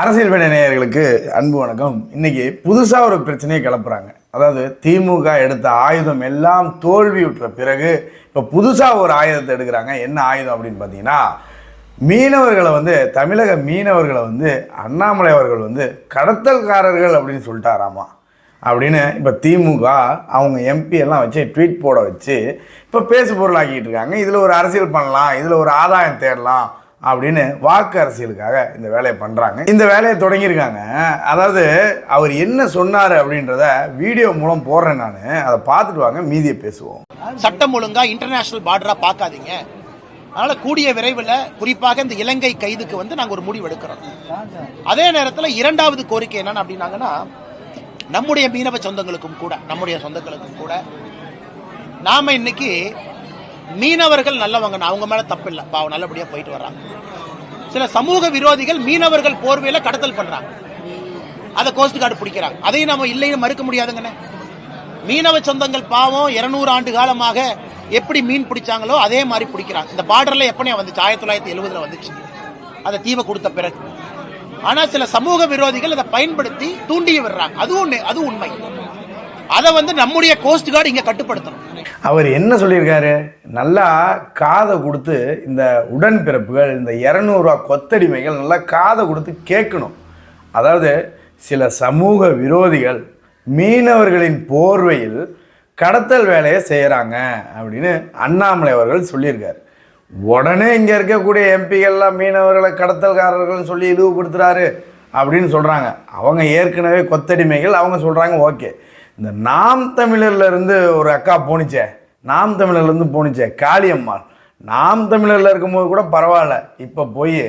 அரசியல் வேலை நேயர்களுக்கு அன்பு வணக்கம். இன்னைக்கு புதுசாக ஒரு பிரச்சனையை கிளப்புறாங்க. அதாவது திமுக எடுத்த ஆயுதம் எல்லாம் தோல்வியுற்ற பிறகு இப்போ புதுசாக ஒரு ஆயுதத்தை எடுக்கிறாங்க. என்ன ஆயுதம் அப்படின்னு பார்த்தீங்கன்னா மீனவர்களை வந்து தமிழக மீனவர்களை வந்து அண்ணாமலை அவர்கள் வந்து கடத்தல்காரர்கள் அப்படின்னு சொல்லிட்டாராமா. அப்படின்னு இப்போ திமுக அவங்க எம்பி எல்லாம் வச்சு ட்வீட் போட வச்சு இப்போ பேசு பொருளாக்கிட்டு இருக்காங்க. இதில் ஒரு அரசியல் பண்ணலாம் இதில் ஒரு ஆதாயம் தேடலாம் அப்படின்னு வாக்கு அரசியலுக்காக இந்த வேலையை பண்ணுறாங்க இந்த வேலையை தொடங்கியிருக்காங்க. அதாவது அவர் என்ன சொன்னார் அப்படின்றத வீடியோ மூலம் போடுறேன் நான். அதை பார்த்துட்டு வாங்க மீதியை பேசுவோம். சட்டம் ஒழுங்கா இன்டர்நேஷனல் பார்டரா பார்க்காதீங்க. அதனால கூடிய விரைவில் குறிப்பாக இந்த இலங்கை கைதுக்கு வந்து நாங்கள் ஒரு முடிவு எடுக்கிறோம். அதே நேரத்தில் இரண்டாவது கோரிக்கை என்னன்னு அப்படின்னாங்கன்னா நம்முடைய மீனவ சொந்தங்களுக்கும் கூட நம்முடைய சொந்தங்களுக்கும் கூட நாம இன்னைக்கு மீனவர்கள் நல்லவங்க அவங்க மேல தப்பு இல்லை பாவம் நல்லபடியா போயிட்டு வர்றாங்க சில சமூக விரோதிகள் மீனவர்கள் போர்வையில கடத்தல் பண்றாங்க. அதை கோஸ்ட் கார்டு பிடிக்கிறாங்க. அதையும் நம்ம இல்லைன்னு மறுக்க முடியாதுங்கண்ணே. மீனவ சொந்தங்கள் பாவம் இருநூறு ஆண்டு காலமாக எப்படி மீன் பிடிச்சாங்களோ அதே மாதிரி பிடிக்கிறாங்க. இந்த பார்டர்ல எப்பனே வந்துச்சு? ஆயிரத்தி தொள்ளாயிரத்தி எழுபதுல வந்துச்சு. அதை தீவை கொடுத்த பிறகு. ஆனா சில சமூக விரோதிகள் அதை பயன்படுத்தி தூண்டி விடுறாங்க. அதுவும் அது உண்மை. அதை வந்து நம்முடைய கோஸ்ட் கார்டு இங்க கட்டுப்படுத்தணும். அவர் என்ன சொல்லியிருக்காரு? நல்லா காதை கொடுத்து இந்த உடன்பிறப்புகள் இந்த இரநூறுவா கொத்தடிமைகள் நல்லா காதை கொடுத்து கேட்கணும். அதாவது சில சமூக விரோதிகள் மீனவர்களின் போர்வையில் கடத்தல் வேலையை செய்கிறாங்க அப்படின்னு அண்ணாமலை அவர்கள் சொல்லியிருக்கார். உடனே இங்கே இருக்கக்கூடிய எம்பிகள்லாம் மீனவர்களை கடத்தல்காரர்கள்னு சொல்லி இழிவுபடுத்துகிறாரு அப்படின்னு சொல்கிறாங்க அவங்க ஏற்கனவே கொத்தடிமைகள் அவங்க சொல்கிறாங்க ஓகே. இந்த நாம் தமிழர்லேருந்து ஒரு அக்கா போணுச்சே நாம் தமிழர்லேருந்து போனிச்சே. போணுச்சே காளியம்மாள். நாம் தமிழரில் இருக்கும்போது கூட பரவாயில்ல. இப்போ போய்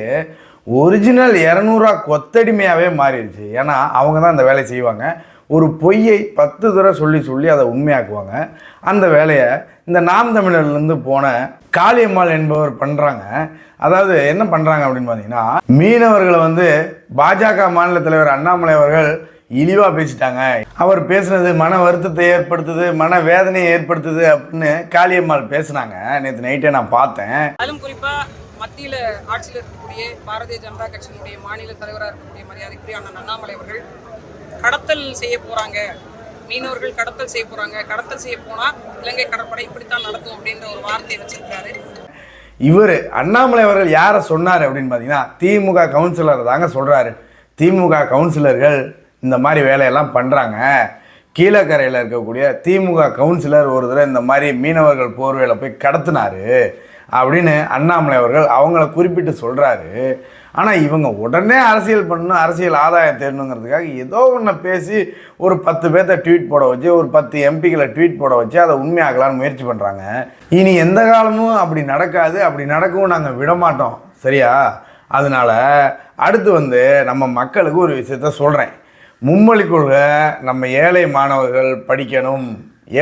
ஒரிஜினல் இரநூறுவா கொத்தடிமையாகவே மாறிடுச்சு. ஏன்னா அவங்க தான் அந்த வேலையை செய்வாங்க. ஒரு பொய்யை பத்து தடவை சொல்லி சொல்லி அதை உண்மையாக்குவாங்க. அந்த வேலையை இந்த நாம் தமிழர்லேருந்து போன காளியம்மாள் என்பவர் பண்ணுறாங்க அதாவது என்ன பண்ணுறாங்க அப்படின்னு பார்த்தீங்கன்னா மீனவர்களை வந்து பாஜக மாநில தலைவர் அண்ணாமலை அவர்கள் இழிவாக பேசிட்டாங்க. அவர் பேசுனது மன வருத்தத்தை ஏற்படுத்துது மன வேதனையை ஏற்படுத்துது அப்படின்னு காளியம்மாள் பேசுனாங்க. நேற்று நைட்டே நான் பார்த்தேன். அதிலும் குறிப்பா மத்தியில ஆட்சியில் இருக்கக்கூடிய பாரதிய ஜனதா கட்சியினுடைய மாநில தலைவராக இருக்கக்கூடிய மரியாதைக்குரிய அண்ணன் அண்ணாமலை அவர்கள் கடத்தல் செய்ய போறாங்க. மீனவர்கள் கடத்தல் செய்ய போறாங்க. கடத்தல் செய்ய போனா இலங்கை கடற்படை இப்படித்தான் நடத்தும் அப்படின்ற ஒரு வார்த்தையை வச்சிருக்காரு. இவர் அண்ணாமலை அவர்கள் யாரை சொன்னார் அப்படின்னு பார்த்தீங்கன்னா திமுக கவுன்சிலர் தாங்க சொல்கிறாரு திமுக கவுன்சிலர்கள் இந்த மாதிரி வேலையெல்லாம் பண்ணுறாங்க கீழக்கரையில் இருக்கக்கூடிய திமுக கவுன்சிலர் ஒரு தடவை இந்த மாதிரி மீனவர்கள் போர்வையில் போய் கடத்தினாரு அப்படின்னு அண்ணாமலை அவர்கள் அவங்கள குறிப்பிட்டு சொல்கிறாரு ஆனால் இவங்க உடனே அரசியல் பண்ணணும் அரசியல் ஆதாயம் தேடணுங்கிறதுக்காக ஏதோ ஒன்று பேசி ஒரு பத்து பேர்த்த ட்வீட் போட வச்சு ஒரு பத்து எம்பிகளை ட்வீட் போட வச்சு அதை உண்மையாக்கலாம்னு முயற்சி பண்ணுறாங்க இனி எந்த காலமும் அப்படி நடக்காது அப்படி நடக்கவும் நாங்கள் விட மாட்டோம் சரியா? அதனால அடுத்து வந்து நம்ம மக்களுக்கு ஒரு விஷயத்த சொல்கிறேன் மும்மொழி கொள்கை நம்ம ஏழை மாணவர்கள் படிக்கணும்.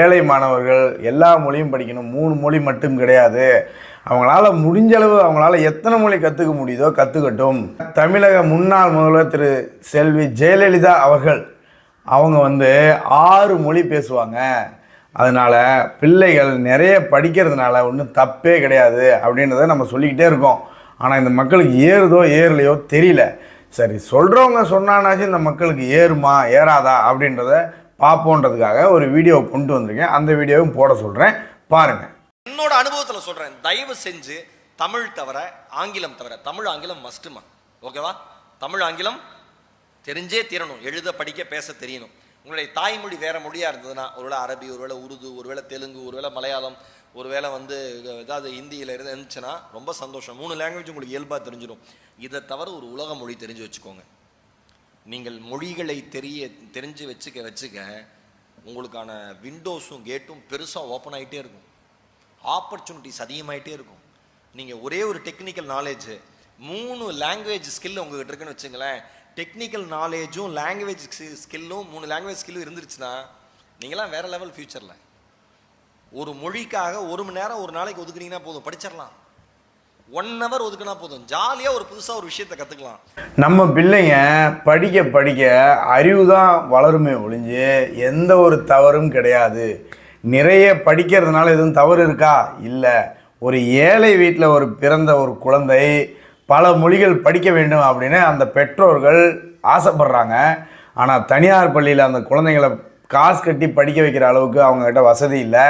ஏழை மாணவர்கள் எல்லா மொழியும் படிக்கணும். மூணு மொழி மட்டும் கிடையாது. அவங்களால முடிஞ்ச அளவு அவங்களால எத்தனை மொழி கற்றுக்க முடியுதோ கற்றுக்கட்டும் தமிழக முன்னாள் முதல்வர் திரு செல்வி ஜெயலலிதா அவர்கள் அவங்க வந்து ஆறு மொழி பேசுவாங்க. அதனால் பிள்ளைகள் நிறைய படிக்கிறதுனால ஒன்றும் தப்பே கிடையாது அப்படின்றத நம்ம சொல்லிக்கிட்டே இருக்கோம். ஆனால் இந்த மக்களுக்கு ஏறுதோ ஏறலையோ தெரியல. சரி சொல்கிறவங்க சொன்னானாச்சும் இந்த மக்களுக்கு ஏறுமா ஏறாதா அப்படின்றத பார்ப்போன்றதுக்காக ஒரு வீடியோ கொண்டு வந்திருக்கேன். அந்த வீடியோவும் போட சொல்கிறேன் பாருங்கள் என்னோட அனுபவத்தில் சொல்கிறேன் தயவு செஞ்சு தமிழ் தவிர ஆங்கிலம் தவிர தமிழ் ஆங்கிலம் மஸ்ட்டுமா ஓகேவா தமிழ் ஆங்கிலம் தெரிஞ்சே தீரணும். எழுத படிக்க பேச தெரியணும். உங்களுடைய தாய்மொழி வேற மொழியாக இருந்ததுன்னா ஒருவேளை அரபி ஒருவேளை உருது ஒருவேளை தெலுங்கு ஒருவேளை மலையாளம் ஒருவேளை வந்து ஏதாவது ஹிந்தியில் இருந்துச்சுன்னா ரொம்ப சந்தோஷம். மூணு லாங்குவேஜ் உங்களுக்கு இயல்பாக தெரிஞ்சிடும் இதை தவிர ஒரு உலக மொழி தெரிஞ்சு வச்சுக்கோங்க. நீங்கள் மொழிகளை தெரிய தெரிஞ்சு வச்சுக்க வச்சுக்க உங்களுக்கான விண்டோஸும் கேட்டும் பெருசாக ஓப்பன் ஆகிட்டே இருக்கும். ஆப்பர்ச்சுனிட்டிஸ் அதிகமாகிட்டே இருக்கும். நீங்கள் ஒரே ஒரு டெக்னிக்கல் நாலேஜு மூணு லாங்குவேஜ் ஸ்கில் உங்ககிட்ட இருக்குன்னு வச்சுங்களேன். டெக்னிக்கல் நாலேஜும் லாங்குவேஜ் ஸ்கில்லும் மூணு லாங்குவேஜ் ஸ்கில்லும் இருந்துருச்சுன்னா நீங்களாம் வேற லெவல் ஃபியூச்சரில் ஒரு மொழிக்காக ஒரு மணி நேரம் ஒரு நாளைக்கு ஒதுக்குனீங்கன்னா போதும் படிச்சிடலாம். ஒன் ஹவர் ஒதுக்குனா போதும். ஜாலியாக ஒரு புதுசாக ஒரு விஷயத்தை கற்றுக்கலாம் நம்ம பிள்ளைங்க படிக்க படிக்க அறிவு தான் வளருமே ஒழிஞ்சு எந்த ஒரு தவறும் கிடையாது. நிறைய படிக்கிறதுனால எதுவும் தவறு இருக்கா? இல்லை. ஒரு ஏழை வீட்டில் ஒரு பிறந்த ஒரு குழந்தை பல மொழிகள் படிக்க வேண்டும் அப்படின்னு அந்த பெற்றோர்கள் ஆசைப்படுறாங்க. ஆனால் தனியார் பள்ளியில் அந்த குழந்தைங்களை காசு கட்டி படிக்க வைக்கிற அளவுக்கு அவங்கக்கிட்ட வசதி இல்லை.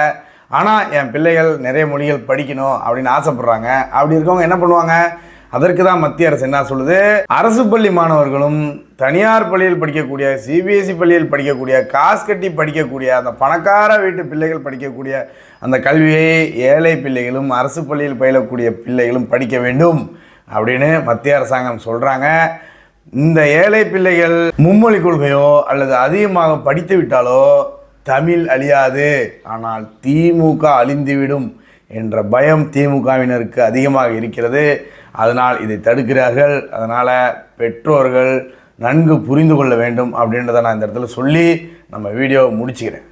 ஆனால் என் பிள்ளைகள் நிறைய மொழிகள் படிக்கணும் அப்படின்னு ஆசைப்படுறாங்க. அப்படி இருக்கவங்க என்ன பண்ணுவாங்க? அதற்கு தான் மத்திய அரசு என்ன சொல்லுது? அரசு பள்ளி மாணவர்களும் தனியார் பள்ளியில் படிக்கக்கூடிய சிபிஎஸ்சி பள்ளியில் படிக்கக்கூடிய காசு கட்டி படிக்கக்கூடிய அந்த பணக்கார வீட்டு பிள்ளைகள் படிக்கக்கூடிய அந்த கல்வியை ஏழை பிள்ளைகளும் அரசு பள்ளியில் பயிலக்கூடிய பிள்ளைகளும் படிக்க வேண்டும். அப்படின்னு மத்திய அரசாங்கம் சொல்கிறாங்க இந்த ஏழை பிள்ளைகள் மும்மொழி கொள்கையோ அல்லது அதிகமாக படித்து விட்டாலோ தமிழ் அழியாது. ஆனால் திமுக அழிந்துவிடும் என்ற பயம் திமுகவினருக்கு அதிகமாக இருக்கிறது. அதனால் இதை தடுக்கிறார்கள். அதனால் பெற்றோர்கள் நன்கு புரிந்து கொள்ள வேண்டும் அப்படின்றத நான் இந்த இடத்துல சொல்லி நம்ம வீடியோவை முடிச்சுக்கிறேன்.